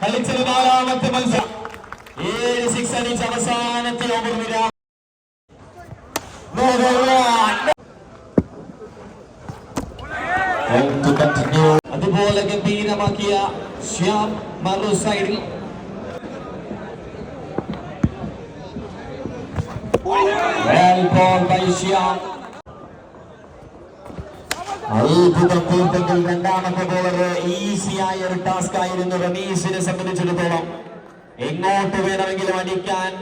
കളിച്ചത് നാലാമത്തെ മത്സരം ഏഴ് സിക്സ് അടിച്ച് ഓവർ വിരാം അതുപോലെ ഗംഭീരമാക്കിയ ശ്യാം മറു സൈഡിൽ. Well ball by Shyam. അത്ഭുതം തീർത്തെങ്കിൽ രണ്ടാമത്തെ ബോളർ ഈസിയായ ഒരു ടാസ്ക് ആയിരുന്നു റമീസിനെ സംബന്ധിച്ചിടത്തോളം. എങ്ങോട്ട് വേണമെങ്കിലും അടിക്കാൻ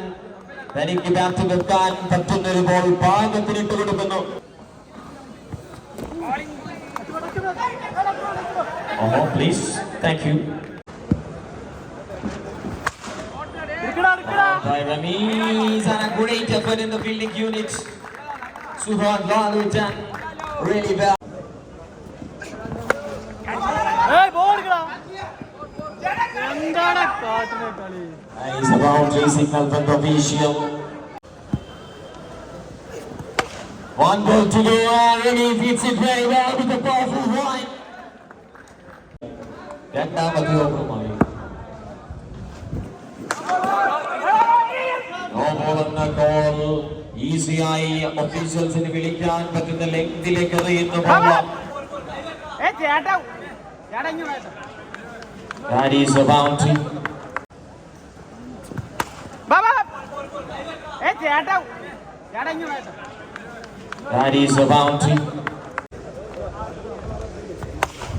തനിക്ക് ബാറ്റ് വെക്കാൻ പറ്റുന്ന ഒരു ബോൾ പാകത്തിനിട്ട് കൊടുക്കുന്നു. ഓഹോ please. എന്താണ് കാട്ടിനെ കളി Nice boundary signal from the official. One ball to go and Remy hits it very well with a powerful right. രണ്ടാമത്തെ ഓവറുമായി നോ ബോൾ എന്ന കോൾ ഈസിയായി ഒഫീഷ്യൽസിന് വിളിക്കാൻ പറ്റുന്ന ലെങ്തിലേക്ക് എറിയുന്ന ബോൾ ഏ ചേട്ടാ ചേട്ടാ ഇങ്ങ് വേണ്ട That is a boundary. That is a.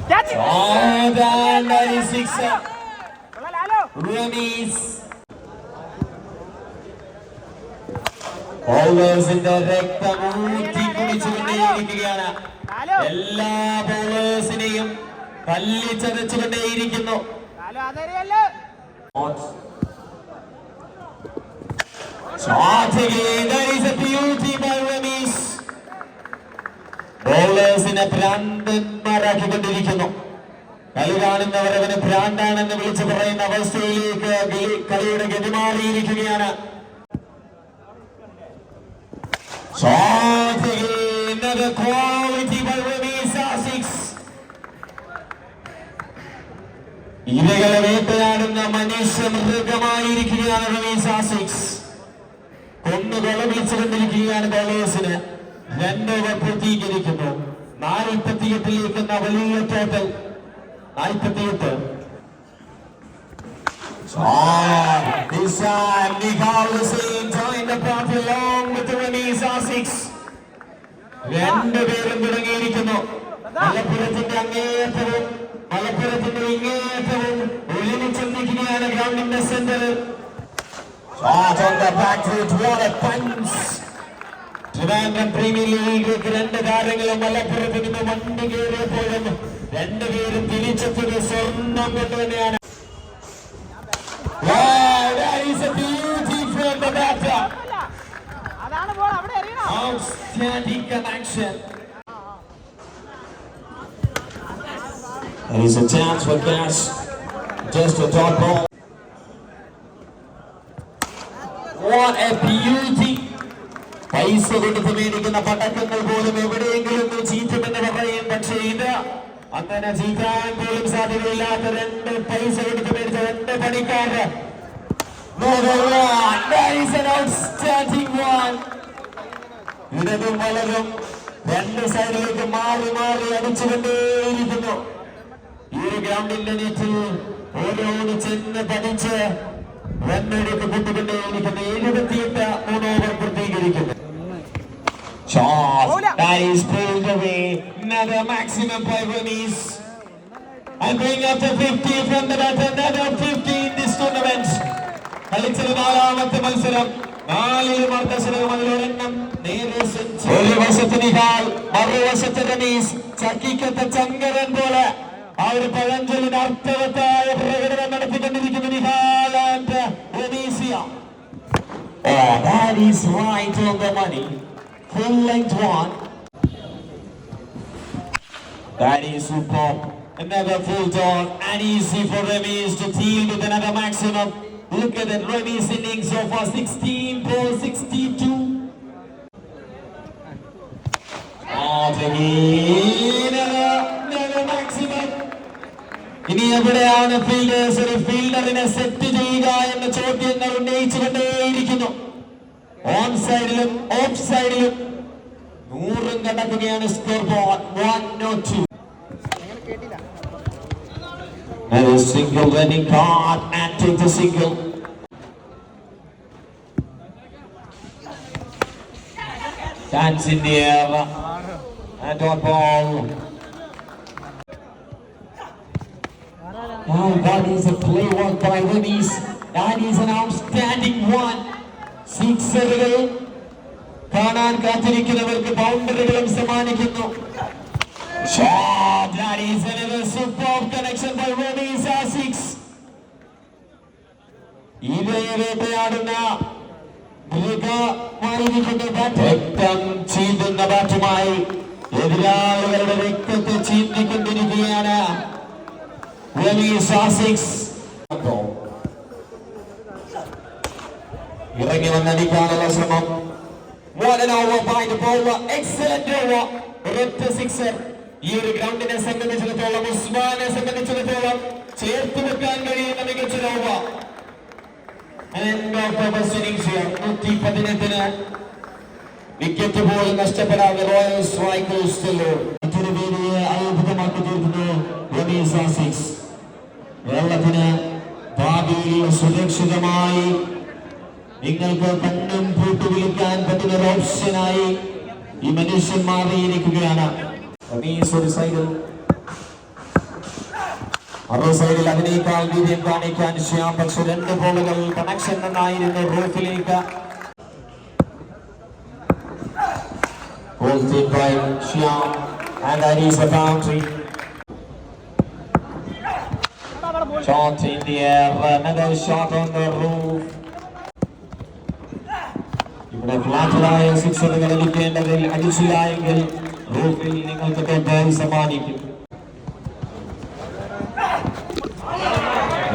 ചേച്ചി. Oh, that is six. Remis. ബൗളേഴ്സിന്റെ രക്തം ഊറ്റി കുടിച്ചുകൊണ്ടേയിരിക്കുകയാണ് എല്ലാ ബൗളേഴ്സിനെയും തല്ലിച്ചതച്ചുകൊണ്ടേയിരിക്കുന്നു hello അതറിയല്ലോ Shot again. That is a beauty by Remis. ബൗളേഴ്സിനെ ഭ്രാന്തന്മാരാക്കിക്കൊണ്ടിരിക്കുന്നു കളി കാണുന്നവർ അവന് ഭ്രാന്താണെന്ന് വിളിച്ചു പറയുന്ന അവസ്ഥയിലേക്ക് ഗലി- കളിയുടെ ഗതി മാറിയിരിക്കുകയാണ് Shot again. Another quality by Remis Asics. ഇരകളെ വേട്ടയാടുന്ന മനുഷ്യ മൃഗമായിരിക്കുകയാണ് റമീസ് ആസിക്സ് കൊന്നു കൊലവിളിച്ചുകൊണ്ടിരിക്കുകയാണ് ബോളേഴ്സിന് രണ്ട് ഓവർ പൂർത്തീകരിക്കുന്നു നാൽപ്പത്തി എട്ടിലേക്ക് വലിയ ടോട്ടൽ നാൽപ്പത്തിയെട്ട് This time, Nihal Hussain joined the party along with the Remis Asics. രണ്ടുപേരും തുടങ്ങിയിരിക്കുന്നു മലപ്പുറത്തിന്റെ അങ്ങേയറ്റവും മലപ്പുറത്തിന്റെ ഇങ്ങേയറ്റവും ചിന്തിക്കുകയാണ് ഗ്രൗണ്ടിന്റെ സെന്ററിൽ Shot on the back foot, what a punch! Trivandrum premier ലീഗിലേക്ക് രണ്ട് താരങ്ങളും മലപ്പുറത്ത് നിന്ന് വണ്ടി കയറിയപ്പോഴും രണ്ടുപേരും തിരിച്ചെത്തിയത് സ്വർണം കൊണ്ട് തന്നെയാണ് Wow, that is a beauty from the batter. അല്ല അതാണ് ബോൾ അവിടെ എറിയണോ Outstanding connection. There is a chance for Cash. Just a dot ball. പൈസ കൊടുത്ത് മേടിക്കുന്ന പടക്കങ്ങൾ പോലും എവിടെയെങ്കിലും ചീറ്റുമെന്ന് പറയും. പക്ഷേ ഇത് അങ്ങനെ ചീറ്റാൻ പോലും സാധ്യതയില്ലാത്ത രണ്ട് പൈസ കൊടുത്ത് മേടിച്ച രണ്ട് പണിക്കാര്. ഇടതും വലതും രണ്ട് സൈഡിലേക്ക് മാറി മാറി അടിച്ചുകൊണ്ടേയിരിക്കുന്നു. ഈ ഗ്രൗണ്ടിന്റെ നീറ്റിൽ ഓരോന്ന് ചെന്ന് പതിച്ച് റണ്ണെടുത്ത് കൂട്ടുകൊണ്ടേയിരിക്കുന്നു എഴുപത്തിയെട്ട് മൂന്ന് ഓവർ പൂർത്തീകരിക്കുന്നു. Another maximum by Remis. And bring up to 50 from the bat. Another 50 in this tournament. കളിച്ചത് നാലാമത്തെ മത്സരം നാലിലും അർദ്ധശതകം അതിലൊരെണ്ണം. ഒരു വശത്ത് നിഹാൽ മറുവശത്ത് റമീസ് ചക്കിക്കത്തെ ചങ്കരൻ പോലെ ആ ഒരു പഴഞ്ചൊല്ലിന് അർത്ഥവത്തായ പ്രകടനം നടത്തിക്കൊണ്ടിരിക്കുന്ന Nihal and റമീസിയ Oh, that is right on the money. Full length one. That is superb. Another full down and easy for Remis to deal with another maximum. Look at that Remis innings so far 16 balls, 62. Shot again. ഇനി എവിടെയാണ് fielders ഒരു ഫീൽഡറിനെ set ചെയ്യുക എന്ന ചോദ്യങ്ങൾ ഉന്നയിച്ചുകൊണ്ടേയിരിക്കുന്നു on സൈഡിലും of സൈഡിലും നൂറും കടക്കുകയാണ് score board not to And a single winning card and take the single. That's in the air. And on ball. That is a play work by Winnies. That is an outstanding one. സിക്സറുകൾ കാണാൻ കാത്തിരിക്കുന്നവർക്ക് ബൗണ്ടറികളും സമ്മാനിക്കുന്നു. That is another superb connection by at six. ഇവയെ വേട്ടയാടുന്ന രക്തം ചീന്തുന്ന ബാറ്റുമായി എതിരാളികളുടെ രക്തത്തെ ചീന്തിക്കൊണ്ടിരിക്കുകയാണ്. ഇറങ്ങി വന്നടിക്കാനുള്ള ശ്രമം. ഈ ഒരു ഗ്രൗണ്ടിനെ സംബന്ധിച്ചിടത്തോളം ഉസ്മാനെ സംബന്ധിച്ചിടത്തോളം ചേർത്ത് വെക്കാൻ കഴിയുന്ന മികച്ചൊരു പതിനെട്ടിന് വിക്കറ്റ് പോലും നഷ്ടപ്പെടാതെ റോയൽ സ്ട്രൈക്കേഴ്സ് മറ്റൊരു വേദിയെ അത്ഭുതമാക്കി തീർക്കുന്നു. വെള്ളത്തിന് ഭാവിയിൽ സുരക്ഷിതമായി നിങ്ങൾക്ക് കണ്ണും പൂട്ടു വിളിക്കാൻ പറ്റുന്ന ഒരു ഓപ്ഷനായി ഈ മനുഷ്യൻ മാറിയിരിക്കുകയാണ്. ഒരു സൈഡിൽ. മറു സൈഡിൽ അതിനേക്കാൾ വീര്യം കാണിക്കാൻ ശ്യാം പക്ഷെ രണ്ട് ബോളുകൾ കണക്ഷൻ നന്നായിരുന്നു റൂഫിലേക്ക്. Goal team by Shyam and that is. Shot in the air, another shot on the roof. ഇവിടെ ഫ്ലാറ്ററായ സിക്സറുകൾ അടിക്കേണ്ടതിൽ അടിച്ചില്ല എങ്കിൽ റൂഫിൽ നിങ്ങൾക്ക് തൊട്ട് സമ്മാനിക്കും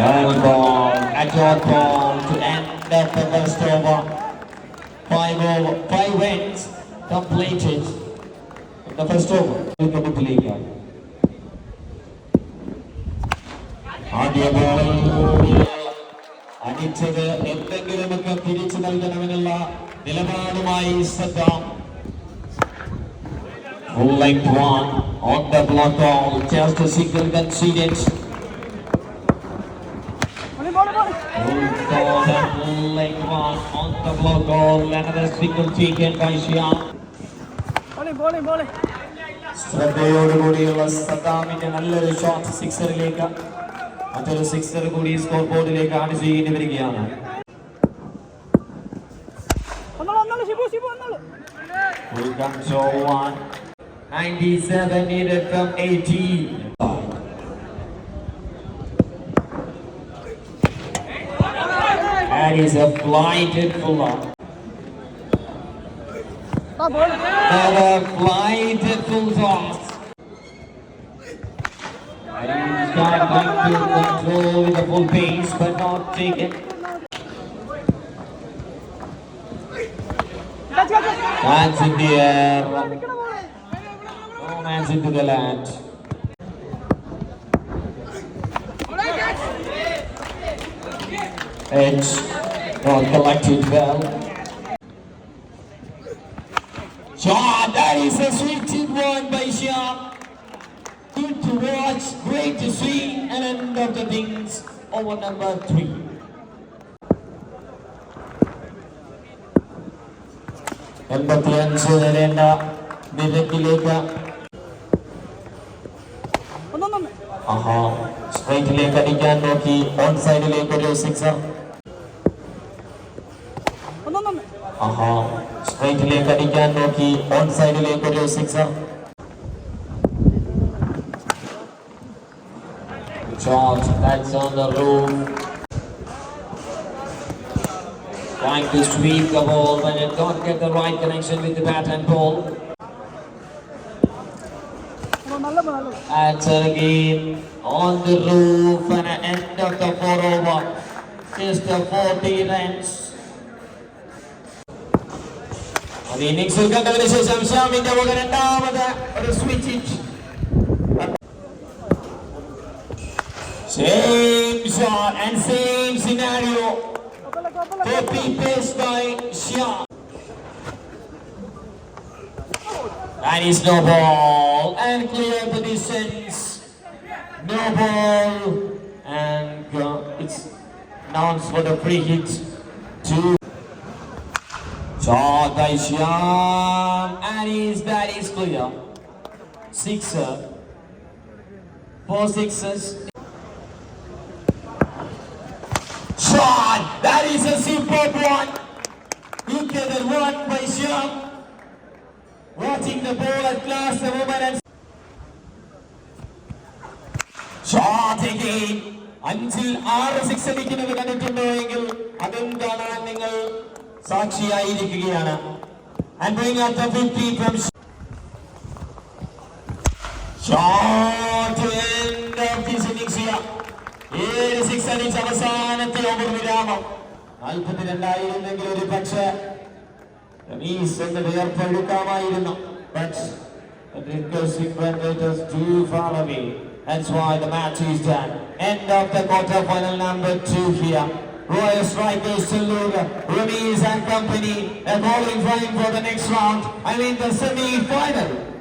Young ball, a dot ball to end up the first over. Five over, five ends completed in the first over. ആദ്യ ball അടിച്ചത് എന്തെങ്കിലുമൊക്കെ തിരിച്ചു നൽകണമെന്നുള്ള നിലപാടുമായി Saddam Full length one on the block ball, just a single conceded. മോളി മോളി മോളി Full ball and full length one on the block ball, another single taken by Shyam. മോളി മോളി മോളി ശ്രദ്ധയോടുകൂടിയുള്ള സദ്ദാമിന്റെ നല്ലൊരു ഷോട്ട് സിക്സറിലേക്ക് മറ്റൊരു സിക്സർ കൂടി സ്കോർ ബോർഡിലേക്ക് ആഡ് ചെയ്യേണ്ടി വരികയാണ് ഒന്നോളൂ ഒന്നോളൂ Shibu Shibu ഒന്നോളൂ Will come to one. 97 needed from 18. That is a blighted fuller. ആ ball Another blighted full toss. Trying back to with the full pace, but not taken. Hands in the air. No into the land. It's not collected well. Shot, that is a sweet one by Good to watch, great to see, and end of the things over number three. എൺപത്തിയഞ്ച് വരേണ്ട നിരക്കിലേക്ക് ഒന്നൊന്നൊന്ന് ആഹാ സ്ട്രൈറ്റിലേക്ക് അടിക്കാൻ നോക്കി on സൈഡിലേക്ക് ഒരു sixer ഒന്നൊന്നൊന്ന് ആഹാ സ്ട്രൈറ്റിലേക്ക് അടിക്കാൻ നോക്കി on സൈഡിലേക്ക് ഒരു sixer Shot, that's on the roof. Trying to sweep the ball, but it don't get the right connection with the bat and ball. ഓ, നല്ല ബോൾ നല്ല ball That's again on the roof and an end of the four over. Just the 40 runs. ഇന്നിംഗ്സിൽ കണ്ടതിന് ശേഷം ശ്യാമിന്റെ വക രണ്ടാമത് ഒരു switch Same shot and same scenario. Copy paste by Shyam. And it's no ball and clear the distance. No ball and uh, it's announced for the free hit. Two. Shot by Shyam and his bat is clear. Sixer. Four sixes. Shot! That is a superb one. Look at the run by Shyam. Watching the ball at last, the woman and shot again. അഞ്ചിൽ ആറ് six അടിക്കുന്നത് കണ്ടിട്ടുണ്ടോ എങ്കിൽ അതും കാണാൻ നിങ്ങൾ സാക്ഷിയായിരിക്കുകയാണ് And bring up the 50 from Shot to end of this innings here. ഏഴ് six അടിച്ച് അവസാനത്തെ ഓവർ വിരാമം നാൽപ്പത്തിരണ്ടായിരുന്നെങ്കിൽ ഒരു പക്ഷേ റമീസ് എന്നത് ഏർപ്പെടുക്കാമായിരുന്നു But the requesting vendors do follow me. That's why the match is done. End of the quarter final number two here. Royal Strikers to Luga, Ramiz and company, a bowling flying for the next round. I mean the semi-final.